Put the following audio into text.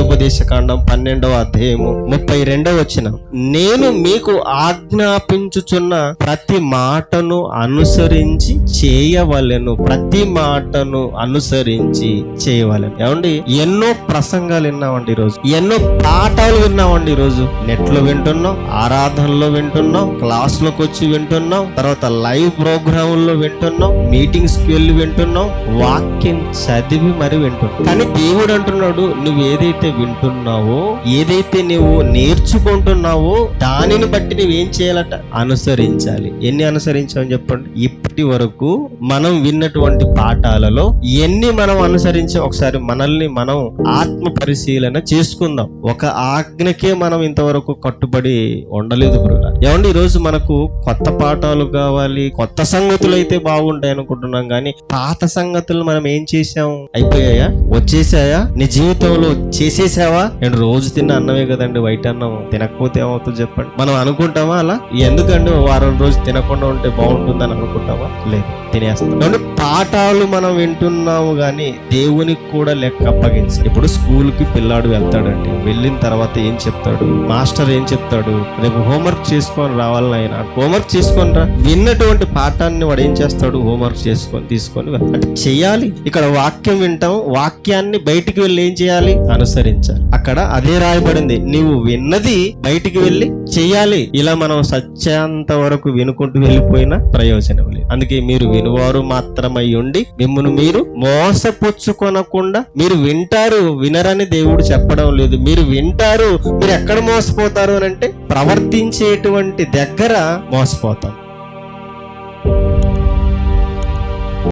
ఉపదేశకాండం పన్నెండవ అధ్యాయము ముప్పై రెండవ వచ్చిన నేను మీకు ఆజ్ఞాపించుచున్న ప్రతి మాటను అనుసరించి చేయవలెను. ప్రతి మాటను అనుసరించి చేయవలెను. ఏమండి? ఎన్నో ప్రసంగాలు విన్నామండి ఈరోజు. ఎన్నో పాఠాలు విన్నామండి ఈరోజు. నెట్లో వింటున్నాం ఆరాధనలో వింటున్నాం క్లాస్లోకి వచ్చి వింటున్నాం తర్వాత లైవ్ ప్రోగ్రామ్లో వింటున్నాం మీటింగ్స్కి వెళ్ళి వింటున్నాం వాక్యం చదివి మరి వింటున్నాం. కానీ దేవుడు అంటున్నాడు నువ్వు ఏదైతే వింటున్నావో ఏదైతే నువ్వు నేర్చుకుంటున్నావో దానిని బట్టి నువ్వేం చేయాలట? అనుసరించాలి. ఎన్ని అనుసరించామని చెప్పండి? ఇప్పటి వరకు మనం విన్నటువంటి పాఠాలలో ఎన్ని మనం అనుసరించి? ఒకసారి మనల్ని మనం ఆత్మ పరిశీలన చేసుకుందాం. ఒక ఆజ్ఞకే మనం ఇంతవరకు కట్టుబడి ఉండలేదు బ్రుల ఏమండి ఈరోజు రోజు మనకు కొత్త పాఠాలు కావాలి కొత్త సంగతులు అయితే బాగుంటాయి అనుకుంటున్నాం కానీ పాత సంగతులు మనం ఏం చేసాం అయిపోయాయా? వచ్చేసాయా? నీ జీవితంలో చేసేసావా నేను రోజు తిన్న అన్నమే కదండి వైట్ అన్నం తినకపోతే ఏమవుతుంది చెప్పండి. మనం అనుకుంటామా అలా? ఎందుకండి వారం రోజు తినకుండా ఉంటే బాగుంటుందని అనుకుంటామా? లేదు తినేస్తాం. పాఠాలు మనం వింటున్నాము కానీ దేవునికి కూడా లెక్క అప్పగించాలి ఇప్పుడు స్కూల్కి పిల్లాడు వెళ్తాడండి. వెళ్ళిన తర్వాత ఏం చెప్తాడు? మాస్టర్ ఏం చెప్తాడు? రేపు హోంవర్క్ చేసుకొని రావాలని ఆయన? హోంవర్క్ చేసుకొని రా. విన్నటువంటి పాఠాన్ని వాడు ఏం చేస్తాడు? హోంవర్క్ చేసుకొని తీసుకొని వెళ్తాడు. అంటే చేయాలి ఇక్కడ వాక్యం వింటాం. వాక్యాన్ని బయటికి వెళ్ళి ఏం చేయాలి? అనుసరించాలి. అక్కడ అదే రాయబడింది. నీవు విన్నది బయటికి వెళ్ళి చేయాలి ఇలా మనం సత్యాంత వరకు వినుకుంటూ వెళ్ళిపోయినా ప్రయోజనం లేదు. అందుకే మీరు వినువారు మాత్రం మాత్రమై ఉండి మిమ్మల్ని మీరు మోసపుచ్చుకొనకుండా మీరు వింటారు వినరని దేవుడు చెప్పడం లేదు. మీరు వింటారు మీరు ఎక్కడ మోసపోతారు అని అంటే ప్రవర్తించేటువంటి దగ్గర మోసపోతాం.